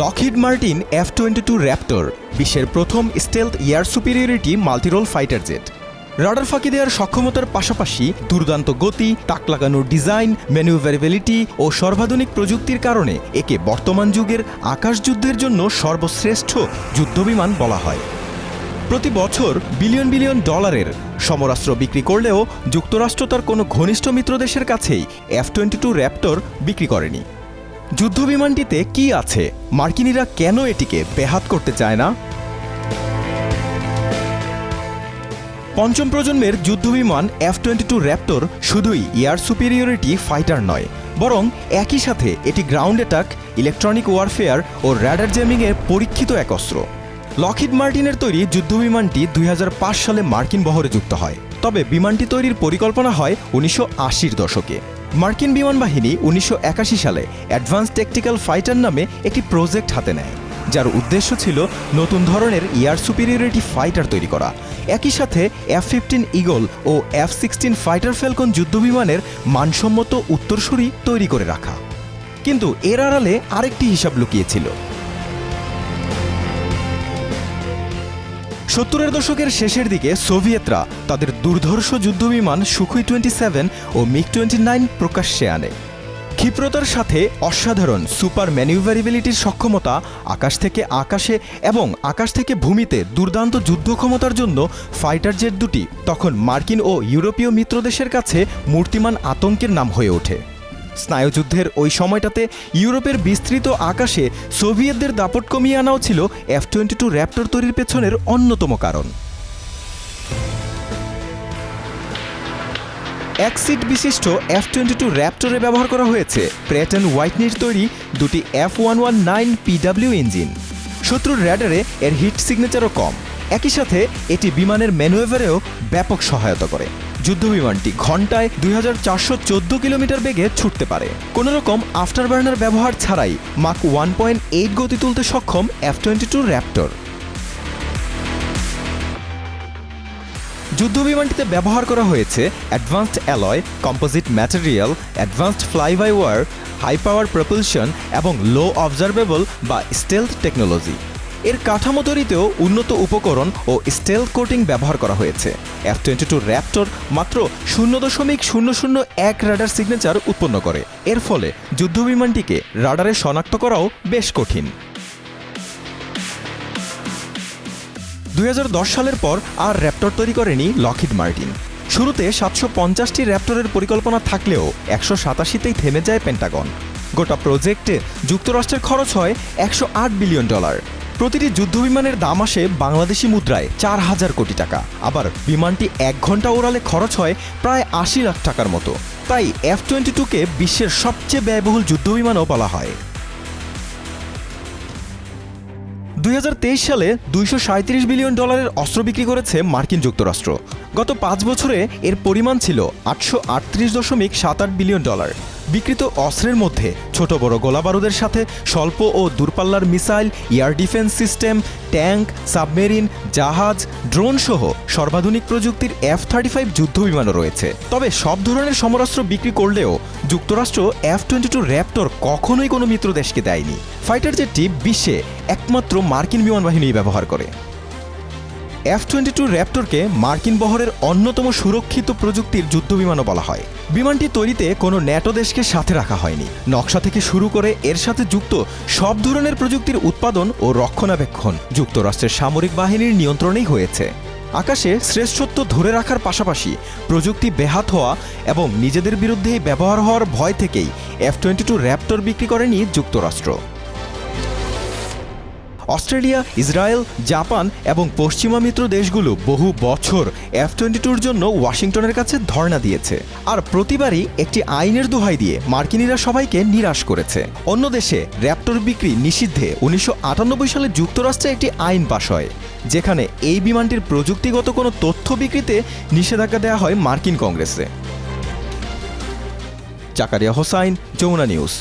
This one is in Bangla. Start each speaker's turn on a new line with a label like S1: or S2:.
S1: Lockheed Martin F twenty two Raptor বিশ্বের প্রথম stealth air superiority multirole fighter jet radar ফাঁকি দেওয়ার সক্ষমতার পাশাপাশি দুর্দান্ত গতি, তাক লাগানোর ডিজাইন ম্যানুভারেবিলিটি ও সর্বাধুনিক প্রযুক্তির কারণে একে বর্তমান যুগের আকাশযুদ্ধের জন্য সর্বশ্রেষ্ঠ যুদ্ধবিমান বলা হয়। প্রতি বছর বিলিয়ন বিলিয়ন ডলারের সমরাস্ত্র বিক্রি করলেও যুক্তরাষ্ট্র তার কোনো ঘনিষ্ঠ মিত্র দেশের কাছেই এফ টোয়েন্টি টু র্যাপ্টর বিক্রি করেনি। যুদ্ধবিমানটিতে কি আছে? মার্কিনিরা কেন এটিকে বেহাত করতে চায় না? পঞ্চম প্রজন্মের যুদ্ধবিমান এফ টোয়েন্টি টু র্যাপ্টর শুধুই এয়ার সুপিরিয়রিটি ফাইটার নয়, বরং একই সাথে এটি গ্রাউন্ড অ্যাটাক, ইলেকট্রনিক ওয়ারফেয়ার ও র্যাডার জ্যামিংয়ে পরীক্ষিত এক অস্ত্র। লকহিড মার্টিনের তৈরি যুদ্ধবিমানটি দুই হাজার পাঁচ সালে মার্কিন বহরে যুক্ত হয়, তবে বিমানটি তৈরির পরিকল্পনা হয় উনিশশো দশকে। মার্কিন বিমান বাহিনী উনিশশো একাশি সালে অ্যাডভান্স টেকটিক্যাল ফাইটার নামে একটি প্রজেক্ট হাতে নেয়, যার উদ্দেশ্য ছিল নতুন ধরনের এয়ার সুপিরিয়রিটি ফাইটার তৈরি করা। একই সাথে এফ ফিফটিন ইগল ও এফ সিক্সটিন ফাইটার ফ্যালকন যুদ্ধবিমানের মানসম্মত উত্তরসূরি তৈরি করে রাখা। কিন্তু এর আড়ালে আরেকটি হিসাব লুকিয়েছিল। সত্তরের দশকের শেষের দিকে সোভিয়েতরা তাদের দুর্ধর্ষ যুদ্ধবিমান সুখুই টোয়েন্টি সেভেন ও মিগ টোয়েন্টি নাইন প্রকাশ্যে আনে। ক্ষিপ্রতার সাথে অসাধারণ সুপার ম্যানিউভারিবিলিটির সক্ষমতা আকাশ থেকে আকাশে এবং আকাশ থেকে ভূমিতে দুর্দান্ত যুদ্ধ ক্ষমতার জন্য ফাইটার জেট দুটি, তখন মার্কিন ও ইউরোপীয় মিত্রদেশের কাছে মূর্তিমান আতঙ্কের নাম হয়ে ওঠে। স্নায়ুযুদ্ধের ওই সময়টাতে ইউরোপের বিস্তৃত আকাশে সোভিয়েতদের দাপট কমিয়ে আনাও ছিল এফ টোয়েন্টি টু র্যাপ্টর তৈরির পেছনের অন্যতম কারণ। এক সিট বিশিষ্ট এফ টোয়েন্টি টু র্যাপ্টরে ব্যবহার করা হয়েছে। প্রেট অ্যান্ড হোয়াইটনির তৈরি দুটি F one one nine PW engine শত্রুর র্যাডারে এর হিট সিগনেচারও কম। একই সাথে এটি বিমানের ম্যানুয়েভারেও ব্যাপক সহায়তা করে। যুদ্ধবিমানটি ঘন্টায় দুই হাজার চারশো চোদ্দ কিলোমিটার বেগে ছুটতে পারে। কোনো রকম আফটার বার্নার ব্যবহার ছাড়াই মাক ওয়ান পয়েন্ট এইট গতি তুলতে সক্ষম এফ টোয়েন্টি টু র্যাপ্টর যুদ্ধবিমানটিতে ব্যবহার করা হয়েছে advanced alloy composite material advanced fly by wire high power propulsion এবং লো অবজারভেবল বা স্টেলথ টেকনোলজি এর কাঠামো তৈরিতেও উন্নত উপকরণ ও স্টেল কোটিং ব্যবহার করা হয়েছে। এফ টোয়েন্টি টু র্যাপ্টর মাত্র শূন্য দশমিক শূন্য শূন্য এক রাডার সিগনেচার উৎপন্ন করে। এর ফলে যুদ্ধবিমানটিকে রাডারে শনাক্ত করাও বেশ কঠিন। দুই হাজার দশ সালের পর আর র্যাপ্টর তৈরি করেনি লকহিড মার্টিন শুরুতে সাতশো পঞ্চাশটি র্যাপ্টরের পরিকল্পনা থাকলেও একশো সাতাশিতেই থেমে যায় পেন্টাগন গোটা প্রজেক্টে যুক্তরাষ্ট্রের খরচ হয় একশো আট বিলিয়ন ডলার। প্রতিটি যুদ্ধবিমানের দাম আসে বাংলাদেশি মুদ্রায় চার হাজার কোটি টাকা। আবার বিমানটি এক ঘণ্টা ওড়ালে খরচ হয় প্রায় আশি লাখ টাকার মতো। তাই এফ টোয়েন্টি টুকে বিশ্বের সবচেয়ে ব্যয়বহুল যুদ্ধবিমানও বলা হয়। দুই হাজার তেইশ সালে দুইশো সাঁইত্রিশ বিলিয়ন ডলারের অস্ত্র বিক্রি করেছে মার্কিন যুক্তরাষ্ট্র। গত পাঁচ বছরে এর পরিমাণ ছিল আটশো আটত্রিশ দশমিক সাত আট বিলিয়ন ডলার। বিকৃত অস্ত্রের মধ্যে ছোট বড় গোলাবারুদের সাথে স্বল্প ও দূরপাল্লার missile, air defence system, tank, submarine, জাহাজ, ড্রোন সহ সর্বাধুনিক প্রযুক্তির এফ থার্টি ফাইভ যুদ্ধবিমানও রয়েছে। তবে সব ধরনের সমরাস্ত্র বিক্রি করলেও যুক্তরাষ্ট্র এফ টোয়েন্টি টু র্যাপ্টর কখনোই কোনো মিত্র দেশকে দেয়নি। ফাইটার জেটটি বিশ্বে একমাত্র মার্কিন বিমান বাহিনী ব্যবহার করে। এফ টোয়েন্টি টু র্যাপ্টরকে মার্কিন বহরের অন্যতম সুরক্ষিত প্রযুক্তির যুদ্ধবিমানও বলা হয়। বিমানটি তৈরিতে কোনো ন্যাটো দেশকে সাথে রাখা হয়নি। নকশা থেকে শুরু করে এর সাথে যুক্ত সব ধরনের প্রযুক্তির উৎপাদন ও রক্ষণাবেক্ষণ যুক্তরাষ্ট্রের সামরিক বাহিনীর নিয়ন্ত্রণেই হয়েছে। আকাশে শ্রেষ্ঠত্ব ধরে রাখার পাশাপাশি প্রযুক্তি বেহাত হওয়া এবং নিজেদের বিরুদ্ধে ব্যবহার হওয়ার ভয় থেকেই এফ টোয়েন্টি টু র্যাপ্টর বিক্রি করেনি যুক্তরাষ্ট্র। অস্ট্রেলিয়া, ইসরায়েল, জাপান এবং পশ্চিমা মিত্র দেশগুলো বহু বছর এফ টোয়েন্টি টুর জন্য ওয়াশিংটনের কাছে ধর্ণা দিয়েছে। আর প্রতিবারই একটি আইনের দোহাই দিয়ে মার্কিনিরা সবাইকে নিরাশ করেছে। অন্য দেশে র্যাপ্টর বিক্রি নিষিদ্ধে উনিশশো আটানব্বই সালে যুক্তরাষ্ট্রে একটি আইন পাশ হয়, যেখানে এই বিমানটির প্রযুক্তিগত কোনো তথ্য বিক্রিতে নিষেধাজ্ঞা দেওয়া হয় মার্কিন কংগ্রেসে। জাকারিয়া হোসাইন, যমুনা নিউজ।